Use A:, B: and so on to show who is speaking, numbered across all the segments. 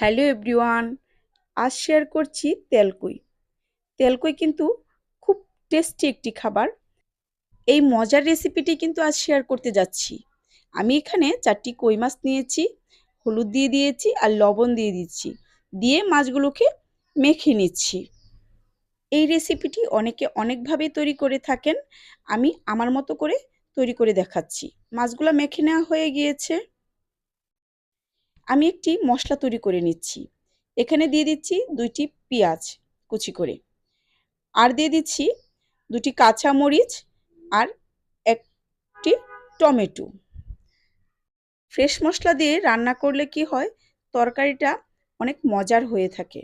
A: Hello everyone, আজ share করছি তেলকুই। তেলকুই কিন্তু খুব টেস্টি একটি খাবার। এই মজার রেসিপিটি কিন্তু আজ শেয়ার করতে যাচ্ছি। আমি এখানে চারটি কই মাছ নিয়েছি, হলুদ দিয়ে দিয়েছি আর লবণ দিয়ে দিচ্ছি। দিয়ে মাছগুলোকে মেখে নিচ্ছি। এই রেসিপিটি অনেকে অনেকভাবে তৈরি করে থাকেন। আমি আমার মতো করে তৈরি করে দেখাচ্ছি। মাছগুলো মেখে নেওয়া হয়ে গিয়েছে। আমি একটি মশলা তৈরি করে নিচ্ছি। এখানে দিয়ে দিচ্ছি দুইটি পেঁয়াজ কুচি করে। আর দিয়ে দিচ্ছি দুটি কাঁচা মরিচ আর একটি টমেটো। ফ্রেশ মশলা দিয়ে রান্না করলে কি হয়? তরকারিটা অনেক মজার হয়ে থাকে।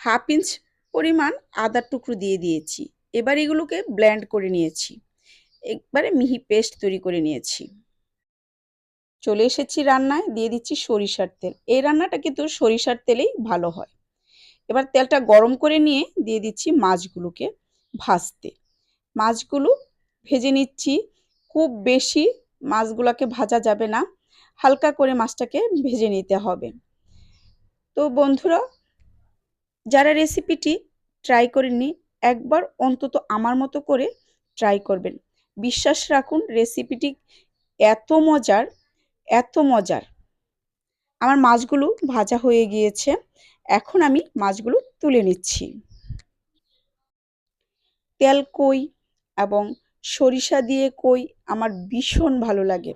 A: হাফ ইঞ্চ পরিমাণ আদার টুকরো দিয়ে দিয়েছি। এবার এগুলোকে ব্ল্যান্ড করে নিয়েছি। একবারে মিহি পেস্ট তৈরি করে নিয়েছি। চলে এসেছি রান্নায়, দিয়ে দিচ্ছি সরিষার তেল। এই রান্নাটা কিন্তু সরিষার তেলেই ভালো হয়। এবার তেলটা গরম করে নিয়ে দিয়ে দিচ্ছি মাছগুলোকে ভাজতে। মাছগুলো ভেজে নিচ্ছি। খুব বেশি মাছগুলোকে ভাজা যাবে না। হালকা করে মাছটাকে ভেজে নিতে হবে। তো বন্ধুরা, যারা রেসিপিটি ট্রাই করেননি, একবার অন্তত আমার মতো করে ট্রাই করবেন। বিশ্বাস রাখুন, রেসিপিটি এত মজার এত মজার। আমার মাছগুলো ভাজা হয়ে গিয়েছে। এখন আমি মাছগুলো তুলে নিচ্ছি। তেল, কই এবং সরিষা দিয়ে কই আমার ভীষণ ভালো লাগে।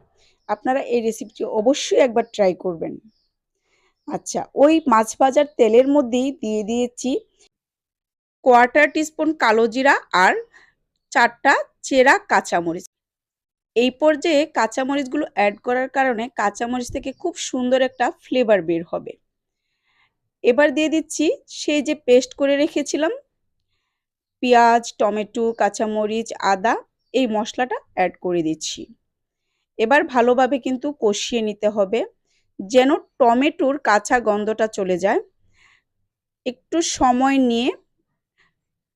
A: আপনারা এই রেসিপিটি অবশ্যই একবার ট্রাই করবেন। আচ্ছা ওই মাছ ভাজার তেলের মধ্যেই দিয়ে দিয়েছি কোয়ার্টার টিস্পুন কালো জিরা আর চারটা চেরা কাঁচামরিচ। এই পর্যায়ে কাঁচামরিচগুলো অ্যাড করার কারণে কাঁচামরিচ থেকে খুব সুন্দর একটা ফ্লেভার বের হবে। এবার দিয়ে দিচ্ছি সেই যে পেস্ট করে রেখেছিলাম, পেঁয়াজ, টমেটো, কাঁচামরিচ, আদা, এই মশলাটা অ্যাড করে দিচ্ছি। এবার ভালোভাবে কিন্তু কষিয়ে নিতে হবে, যেন টমেটোর কাঁচা গন্ধটা চলে যায়। একটু সময় নিয়ে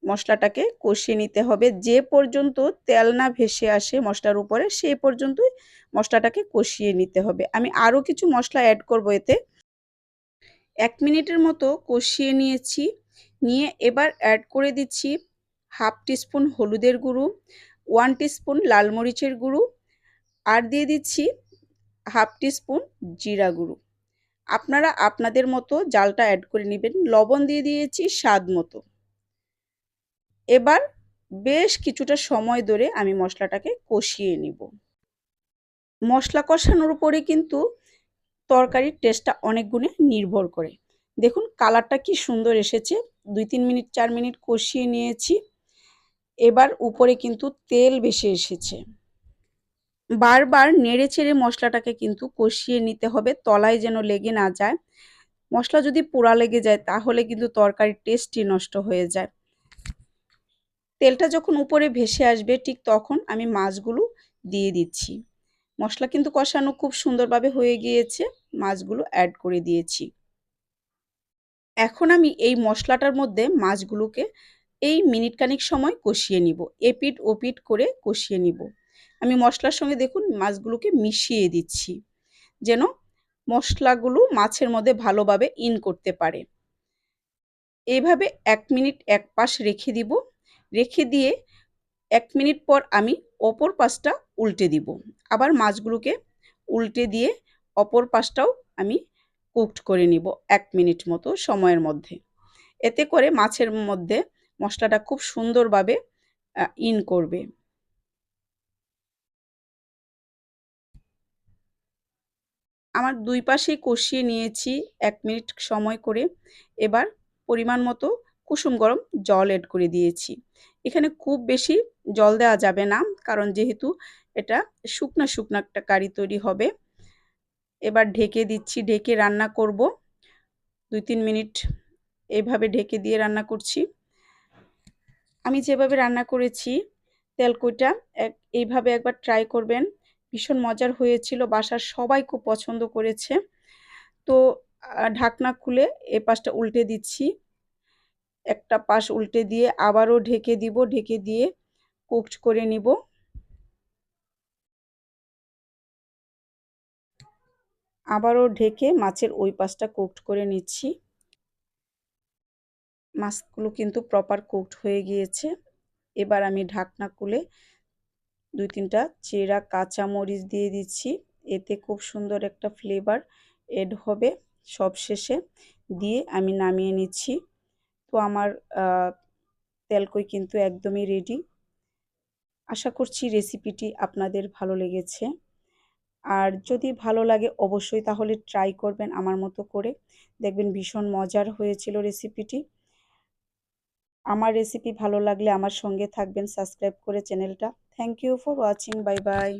A: মশলাটাকে কষিয়ে নিতে হবে। যে পর্যন্ত তেল না ভেসে আসে মশলার উপরে সেই পর্যন্তই মশলাটাকে কষিয়ে নিতে হবে। আমি আরও কিছু মশলা অ্যাড করব এতে। এক মিনিটের মতো কষিয়ে নিয়েছি। নিয়ে এবার অ্যাড করে দিচ্ছি হাফ টিস্পুন হলুদের গুঁড়ো, ওয়ান টিস্পুন লাল মরিচের গুঁড়ো, আর দিয়ে দিচ্ছি হাফ টিস্পুন জিরা গুঁড়ো। আপনারা আপনাদের মতো জালটা অ্যাড করে নেবেন। লবণ দিয়ে দিয়েছি স্বাদ মতো। এবার বেশ কিছুটা সময় ধরে আমি মশলাটাকে কষিয়ে নিব। মশলা কষানোর উপরে কিন্তু তরকারির টেস্টটা অনেক গুণে নির্ভর করে। দেখুন কালারটা কি সুন্দর এসেছে। দুই তিন মিনিট, চার মিনিট কষিয়ে নিয়েছি। এবার উপরে কিন্তু তেল বেশি এসেছে। বারবার নেড়ে চেড়ে মশলাটাকে কিন্তু কষিয়ে নিতে হবে। তলায় যেন লেগে না যায়। মশলা যদি পোড়া লেগে যায়, তাহলে কিন্তু তরকারির টেস্টই নষ্ট হয়ে যায়। তেলটা যখন উপরে ভেসে আসবে, ঠিক তখন আমি মাছগুলো দিয়ে দিচ্ছি। মশলা কিন্তু কষানো খুব সুন্দরভাবে হয়ে গিয়েছে, মাছগুলো অ্যাড করে দিয়েছি। এখন আমি এই মশলাটার মধ্যে মাছগুলোকে এই মিনিট খানিক সময় কষিয়ে নিব, এপিট ওপিট করে কষিয়ে নিব। আমি মশলার সঙ্গে দেখুন মাছগুলোকে মিশিয়ে দিচ্ছি, যেন মশলাগুলো মাছের মধ্যে ভালোভাবে ইন করতে পারে। এইভাবে এক মিনিট এক পাশ রেখে দিব রেখে দিয়ে এক মিনিট পর আমি অপর পাশটা উল্টে দিব। আবার মাছগুলোকে উল্টে দিয়ে অপর পাশটাও আমি কুকড করে নিব এক মিনিট মতো সময়ের মধ্যে। এতে করে মাছের মধ্যে মশলাটা খুব সুন্দরভাবে ইন করবে। আমার দুই পাশেই কষিয়ে নিয়েছি এক মিনিট সময় করে। এবার পরিমাণ মতো কুসুম গরম জল এড করে দিয়েছি। এখানে খুব বেশি জল দেওয়া যাবে না, কারণ যেহেতু এটা শুকনা শুকনা একটা কারি তৈরি হবে। এবার ঢেকে দিচ্ছি, ঢেকে রান্না করব। দুই তিন মিনিট এইভাবে ঢেকে দিয়ে রান্না করছি। আমি যেভাবে রান্না করেছি, তেলকুইটা এক, এইভাবে একবার ট্রাই করবেন। ভীষণ মজার হয়েছিল, বাসার সবাই খুব পছন্দ করেছে। তো ঢাকনা খুলে এ পাশটা উল্টে দিচ্ছি। একটা পাশ উল্টে দিয়ে আবারও ঢেকে দিব, ঢেকে দিয়ে কুকড করে নিব। আবারও ঢেকে মাছের ওই পাশটা কুকড করে নিচ্ছি। মাছগুলো কিন্তু প্রপার কুকড হয়ে গিয়েছে। এবার আমি ঢাকনা খুলে দুই তিনটা চেরা কাঁচা মরিচ দিয়ে দিচ্ছি। এতে খুব সুন্দর একটা ফ্লেভার এড হবে। সব শেষে দিয়ে আমি নামিয়ে নিচ্ছি। তো আমার তেলকই কিন্তু একদমই রেডি আশা করছি রেসিপিটি আপনাদের ভালো লেগেছে। আর যদি ভালো লাগে অবশ্যই তাহলে ট্রাই করবেন আমার মতো করে। দেখবেন ভীষণ মজার হয়েছিল রেসিপিটি আমার রেসিপি ভালো লাগলে আমার সঙ্গে থাকবেন সাবস্ক্রাইব করে চ্যানেলটা thank you for watching bye bye